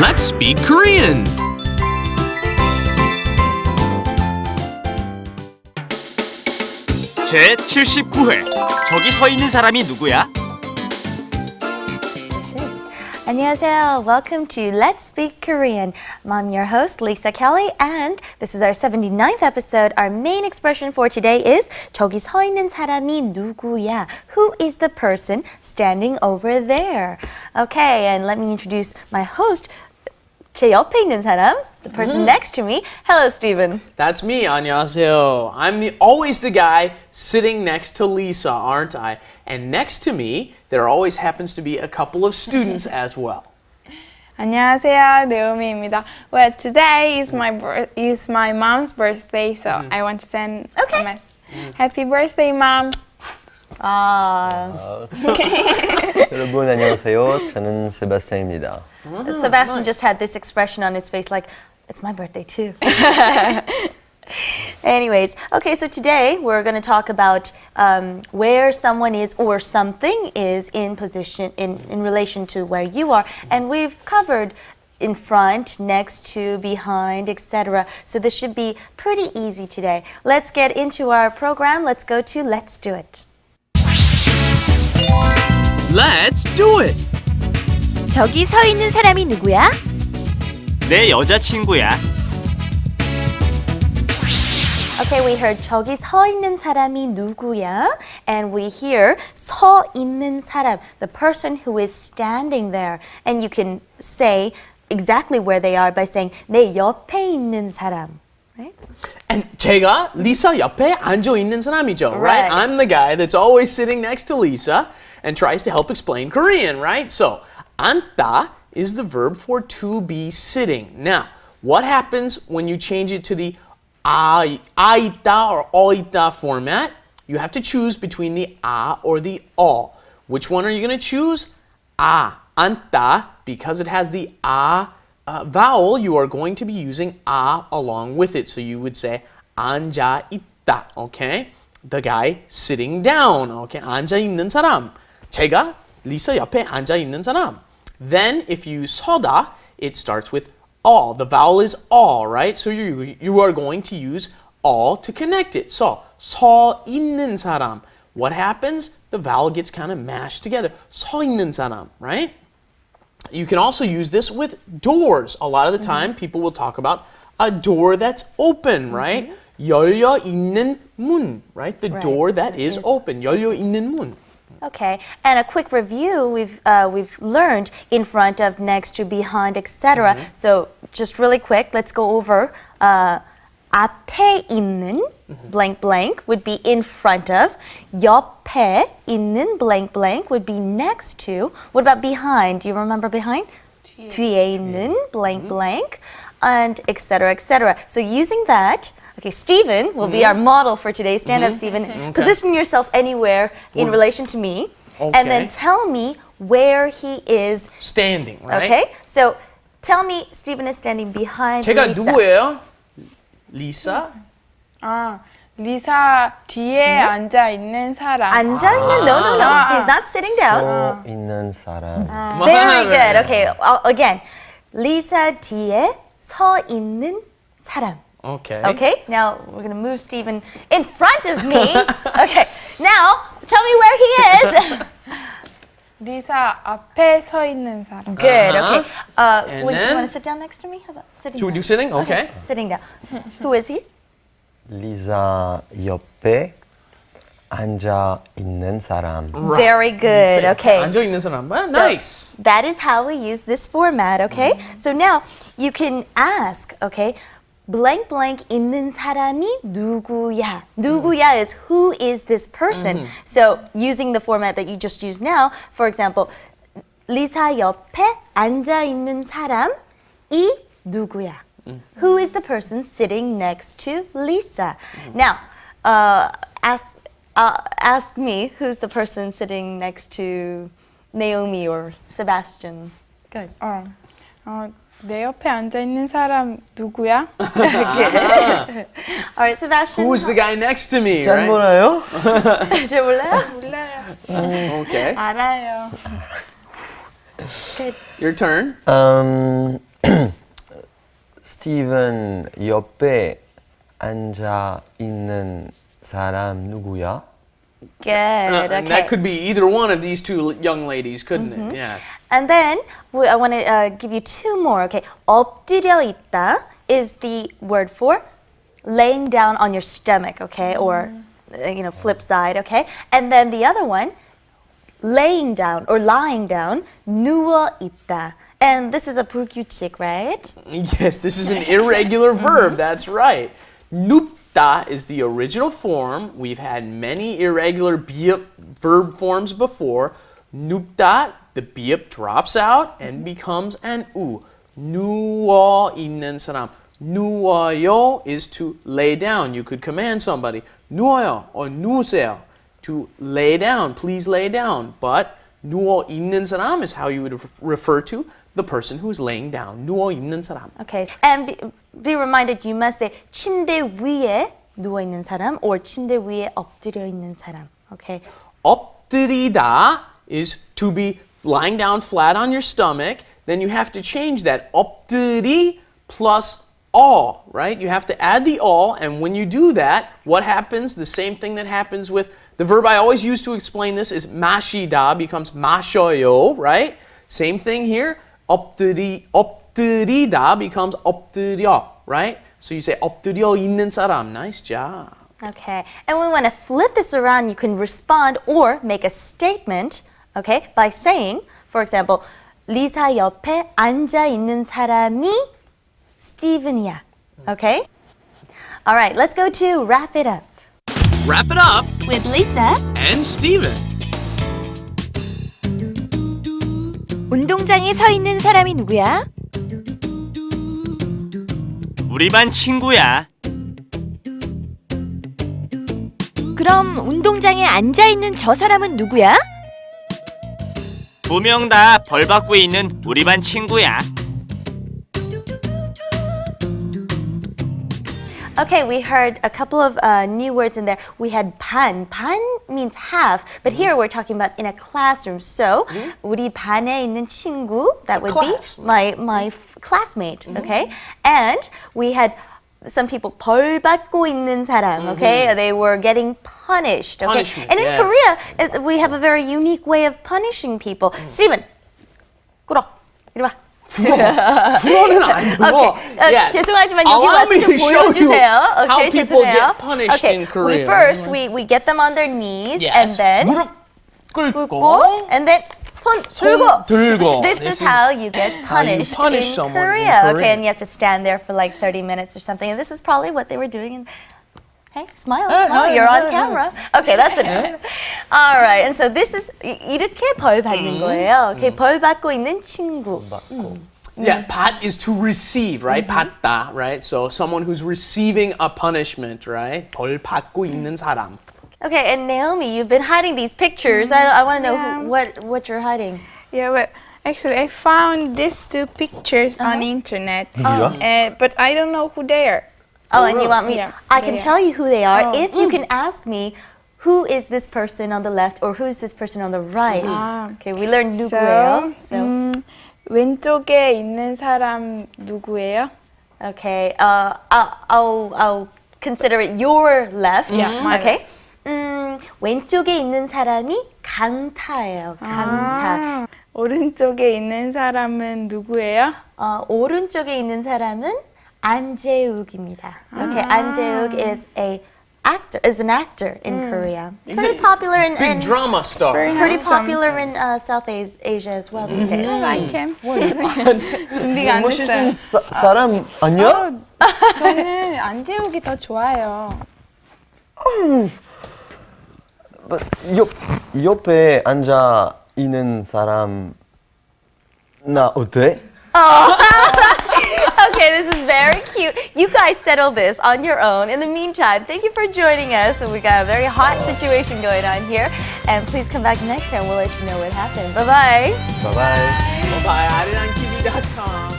Let's speak Korean. 제 79회 저기 서 있는 사람이 누구야? 안녕하세요. Welcome to Let's Speak Korean. I'm your host, Lisa Kelly, and this is our 79th episode. Our main expression for today is 저기 서 있는 사람이 누구야? Who is the person standing over there? Okay, and let me introduce my host, 제 옆에 있는 사람, the person next to me. Hello, Stephen. That's me, 안녕하세요. I'm the always the guy sitting next to Lisa, aren't I? And next to me, there always happens to be a couple of students as well. 안녕하세요, 네오미입니다. Well, today is my bir- is my mom's birthday, so I want to send Okay. a mess. Happy birthday, mom! Ah, 여러분 안녕하세요. 저는 세바스찬입니다. Sebastian just had this expression on his face like, it's my birthday too. Anyways, okay, so today we're going to talk about um, where someone is or something is in position, in, in relation to where you are. And we've covered in front, next to, behind, etc. So this should be pretty easy today. Let's get into our program. Let's go to Let's Do It. Let's do it. 저기 서 있는 사람이 누구야? 내 여자친구야. Okay, we heard 저기 서 있는 사람이 누구야? And we hear 서 있는 사람, the person who is standing there. And you can say exactly where they are by saying 내 옆에 있는 사람. Right? And 제가 Lisa 옆에 앉아 있는 사람이죠, right? Right. I'm the guy that's always sitting next to Lisa and tries to help explain Korean, right? So, 앉다 is the verb for to be sitting. Now, what happens when you change it to the 아, 아 있다 or 어 있다 format? You have to choose between the 아 or the 어. Which one are you going to choose? 아, 앉다, because it has the 아 uh, vowel, you are going to be using a along with it. So you would say 앉아 있다, okay? The guy sitting down, okay? 앉아 있는 사람. 제가 리사 옆에 앉아 있는 사람. Then if you 서다, it starts with all. The vowel is all, right? So you you are going to use all to connect it. So 서 있는 사람. What happens? The vowel gets kind of mashed together. 서 있는 사람, right? You can also use this with doors. A lot of the time, people will talk about a door that's open, right? 열려 있는 문, right? The Right, door that that is is- open. 열려 있는 문. Okay, and a quick review we've uh, we've learned in front of, next to, behind, etc. So just really quick, let's go over. Uh, 앞에 있는 blank blank would be in front of. 옆에 있는 blank blank would be next to. What about behind? Do you remember behind? 뒤에 있는 blank blank, and etc. etc. So using that. Okay, Stephen will be our model for today. Stand up, Stephen. Position yourself anywhere in relation to me, and then Okay. tell me where he is. Standing, right? Okay, so tell me Stephen is standing behind 제가 Lisa. 누구예요? 리사? 아, 리사 뒤에 앉아 있는 사람. 앉아 있는? No, no, no. He's not sitting down. 서 있는 사람. Very good. Okay, uh, again, Lisa 뒤에 서 있는 사람. Okay. Okay, now we're gonna move Stephen in front of me. okay, now tell me where he is. 리사 앞에 서 있는 사람. Good. Okay. Uh, And would you then- want to sit down next to me? How about sitting Should we down? do sitting? Okay. Sitting down. Who is he? 리사 옆에 앉아 있는 사람. Very good. Okay. 앉아 있는 사람. Ah, So nice. that is how we use this format, okay? So now you can ask, okay? Blank blank 있는 사람이 누구야? 누구야 is who is this person? So using the format that you just used now, for example, 리사 옆에 앉아 있는 사람이 누구야? Who is the person sitting next to Lisa? Now, uh, ask uh, ask me who's the person sitting next to Naomi or Sebastian. Good. 어, 어, 내 옆에 앉아 있는 사람 누구야? All right, Sebastian. Who's the guy next to me, 잘 right? 몰라요? 잘 몰라요? 몰라요. Okay. 알아요. Your turn. 음, 스티븐 옆에 앉아 있는 사람 누구야? Good. Uh, okay. and that could be either one of these two young ladies, couldn't it? Yes. And then we, I want to uh, give you two more. Okay, 엎드려 있다 is the word for laying down on your stomach. Okay, or uh, you know flip side. Okay, and then the other one, laying down or lying down. 누워 있다. And this is a 불규칙, right? Yes, this is an irregular verb. That's right. Nupta is the original form. We've had many irregular biup verb forms before. Nupta, the biup drops out and becomes an u. 누워 있는 사람. 누워요 is to lay down. You could command somebody. 누워요 or 누우세요. To lay down. Please lay down. But 누워 있는 사람 is how you would ref- refer to the person who's laying down. 누워 있는 사람. Okay, and be, be reminded you must say 침대 위에 누워 있는 사람 or 침대 위에 엎드려 있는 사람. Okay. 엎드리다 is to be lying down flat on your stomach. Then you have to change that 엎드리 plus all, right? You have to add the all, and when you do that, what happens? The same thing that happens with the verb I always use to explain this is 마시다 becomes 마셔요, right? Same thing here. 엎드리 엎드리다 becomes 엎드려, right? So you say 엎드려 있는 사람. Nice job. Okay, and we want to flip this around. You can respond or make a statement, okay, by saying, for example, 리사 옆에 앉아 있는 사람이 스티븐이야. Okay? All right, let's go to wrap it up. Wrap it up With Lisa. and Steven. 운동장에 서 있는 사람이 누구야? 우리 반 친구야. 그럼 운동장에 앉아 있는 저 사람은 누구야? 두 명 다 벌 받고 있는 우리 반 친구야. Okay, we heard a couple of uh, new words in there. We had 반. 반 means half, but here we're talking about in a classroom. So, 우리 반에 있는 친구, that would class. be my, my f- classmate, okay? And we had some people 벌 받고 있는 사람, okay? They were getting punished, okay? Punishment, and in yes. Korea, it- we have a very unique way of punishing people. Steven, 꿇어. 이리 와. 불어는 안 불어. Okay. 어, Yes. 죄송하지만 여기 Allow 와서 me 좀 to show you 보여주세요. how Okay, people 죄송해요. get punished okay. in Korea. We first we we get them on their knees Yes. and then 무릎 꿇고 꿇고 and then 손 들고. 들고. This, This is is how you get how you punished punish in someone in Korea. Korea. Okay, and you have to stand there for like 30 minutes or something. And this is probably what they were doing in Hey, smile, smile. You're on camera. Okay, that's enough. All right, and so this is 이- 이렇게 벌 받는 거예요. Okay, 벌 받고 있는 친구. Yeah, pat is to receive, right? Mm-hmm. 받다, right? So someone who's receiving a punishment, right? 벌 받고 있는 사람. Okay, and Naomi, you've been hiding these pictures. I, I want to know Yeah. who, what what you're hiding. Yeah, but actually, I found these two pictures on internet, 누구야? uh, but I don't know who they are. Oh, and you want me? Yeah, I can yeah. tell you who they are Oh. if you can ask me who is this person on the left or who's this person on the right. Ah. Okay, we learned So, 누구예요. So, 음, 왼쪽에 있는 사람 누구예요? okay, uh, I'll, I'll I'll consider it your left. Yeah, my Okay. 음, 왼쪽에 있는 사람이 강타예요. 강타. 아, 오른쪽에 있는 사람은 누구예요? 어, 오른쪽에 있는 사람은 안재욱입니다. Okay, 안재욱 is a actor, is an actor in Korea. Pretty a popular in, Big in drama star. Very pretty handsome. popular in uh, South As- Asia as well these days. like him. 준비가 안 됐어요. 사, 사람 아니야? 저는 안재욱이 더 좋아요. 옆, 옆에 앉아 있는 사람 나 어때? Okay, this is very cute. You guys settle this on your own. In the meantime, thank you for joining us. We got a very hot situation going on here. And please come back next time. We'll let you know what happened. Bye bye. 바이바이 Bye-bye. 아리랑TV.com.